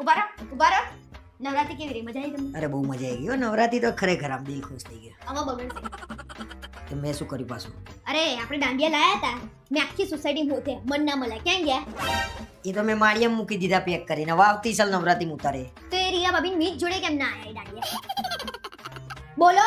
ઊભા રહો ઊભા રહો. નવરાત્રી કેવી રહી? મજા આવી તમને? અરે બહુ મજા આવી ગઈ હો. નવરાત્રી તો ખરેખર આમ દિલ ખુશ થઈ ગયો. આમાં બગડશે. તો મેં શું કર્યું પાછું? અરે આપણે દાંડિયા લાયા હતા. મેં આખી સોસાયટી મોતે મન ના મળ્યા ક્યાં ગયા? એ તો મેં માળિયા મૂકી દીધા પેક કરીને. હવે આવતી સાલ નવરાત્રી ઉતારે તો એ રિયા ભાભી મીત જોડે કેમ ના આયા દાંડિયા? બોલો.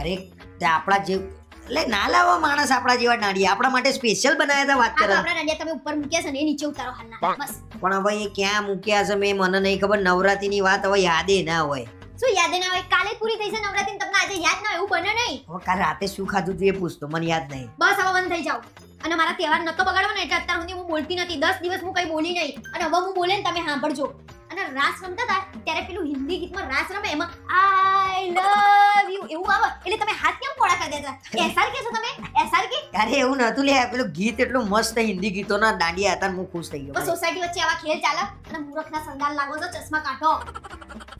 અરે તે આપણા જેવ એટલે ના લાવો માણસ આપણા જેવા દાંડિયા આપણા માટે સ્પેશિયલ બનાવ્યા હતા વાત કરો. આપણા નાડિયા તમે ઉપર મૂક્યા છે ને એ નીચે ઉતારો હાલના. બસ. પણ હવે એ ક્યાં મૂક્યા છે મેં મને નહીં ખબર નવરાત્રીની વાત હવે યાદે ના હોય. શું યાદ ના હોય? કાલે પૂરી થઈ છે નવરાત્રી તમને આજે યાદ ના હોય એવું બને નહીં. હવે કાલ રાતે શું ખાધું તું એ પૂછતો મને યાદ નહીં. બસ હવે બંધ થઈ જાઓ. અને મારા તહેવાર નતો બગાડવાનો એટલે અત્યાર સુધી હું બોલતી નથી. દસ દિવસ હું કઈ બોલી નહીં. અને હવે હું બોલે ને તમે સાંભળજો. અને રાસ રમતા હતા ત્યારે પેલું હિન્દી ગીતમાં રાસ રમે એમાં આઈ લવ યુ એવું આવે એટલે તમે હાથ કેમ પોળા કરી દેતા એસઆર કે છો તમે? એસઆર કે? અરે એવું નતું લે પેલું ગીત એટલું મસ્ત હિન્દી ગીતોના દાંડિયા હતા હું ખુશ થઈ ગયો. સોસાયટી વચ્ચે આવા ખેલ ચાલે? અને મૂર્ખના સંદાલ લાગો છો ચશ્મા કાઢો.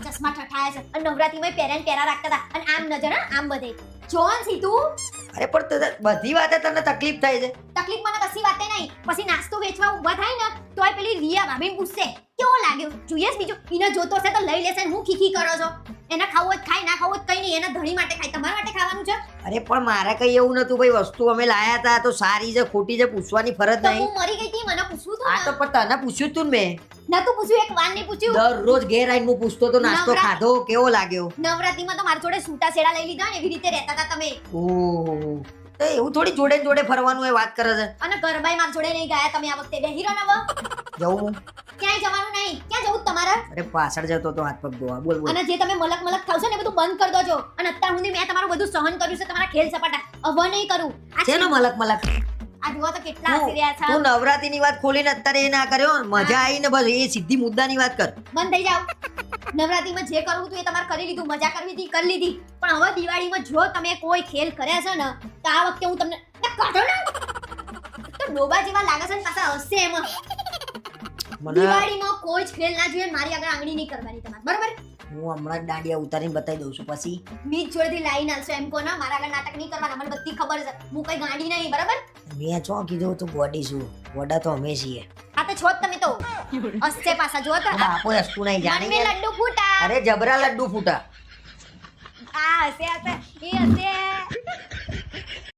ચશ્મા ઠઠાયા છે. અને નવરાત્રીમાં પહેરા ને પહેરા રાખતા હતા. અને આમ નજર આમ બધે. જોન સીધું અરે પણ બધી વાતે તને તકલીફ થાય છે. તકલીફ મને કશી વાતે નહીં. પછી નાસ્તો વેચવા ઊભા થાય ને તોય પેલી રિયા ભાભી પૂછશે કેવો લાગ્યો? જોઈએ બીજું? એને જોતો હશે તો લઈ લેશે હું ખીખી કરો છો? એને ખાવું હોય ખાય ના ખાવું નહીં એના ધણી માટે ખાય. તમારા માટે ખાવાનું છે? અરે પણ મારે કઈ એવું નતું ભાઈ. વસ્તુ અમે લાયા હતા તો સારી છે ખોટી છે પૂછવાની ફરજ તો નહીં. હું મરી ગઈ હતી મને પૂછવું આ તો પણ તને પૂછ્યું તું ને મેં. નતું પૂછ્યું એક વાર નહીં પૂછ્યું. દરરોજ ઘેર આવીને હું પૂછતો તો નાસ્તો નવરા- ખાધો કેવો લાગ્યો? નવરાત્રીમાં તો મારા જોડે સૂટા સેડા લઈ લીધા ને એવી રીતે રહેતા હતા તમે. ઓહો. તો એવું થોડી જોડે ને જોડે ફરવાનું એ વાત કરે છે. અને ગરબાઈ મારા જોડે નહીં ગયા તમે આ વખતે. બેહી રહો ને હવે જવું. ક્યાં જવું તમારા? અરે પાછળ જતો તો હાથ પગ ધોવા. બોલ બોલ. અને જે તમે મલક મલક થાવ છો ને બધું બંધ કરી દોજો. અને અત્યાર સુધી મેં તમારું બધું સહન કર્યું છે તમારા ખેલ સપાટા. હવે નહીં કરું. આ મલક મલક? આ જુઓ તો કેટલા હસી રહ્યા છે. તું નવરાત્રીની વાત ખોલીને અત્યારે એ ના કર્યો મજા આવી બસ એ સીધી મુદ્દાની વાત કર. બંધ થઈ જાવ નવરાત્રીમાં જે કરવું હતું એ તમારે કરી લીધું મજા કરવી હતી કરી લીધી. પણ હવે દિવાળીમાં જો તમે કોઈ ખેલ કર્યા છે ને તો આ વખતે હું તમને કાઢો ને! તો ડોબા જેવા લાગે છે ને પાછા હશે એમાં. મને દિવાળીમાં કોઈ જ ખેલ ના જોઈએ મારી આગળ આંગળી નહીં કરવાની તમારે. બરાબર? હું હમણાં જ દાંડિયા ઉતારીને બતાવી દઉં છું પછી. મીજ જોડેથી લાઈન આલશો એમ કોના? મારા આગળ નાટક નહીં કરવાના મને બધી ખબર છે. હું કઈ ગાંડી નહીં બરાબર? મેં ચો કીધું તું ગોડી છું ગોડા તો અમે છીએ. આ તો છો તમે તો. અસ્તે પાછા જો તો. બાપો અસ્તુ નહીં જાણે જાણી મેં લડ્ડુ ફૂટા. અરે જબરા લડ્ડુ ફૂટા. આ હશે હશે એ હશે.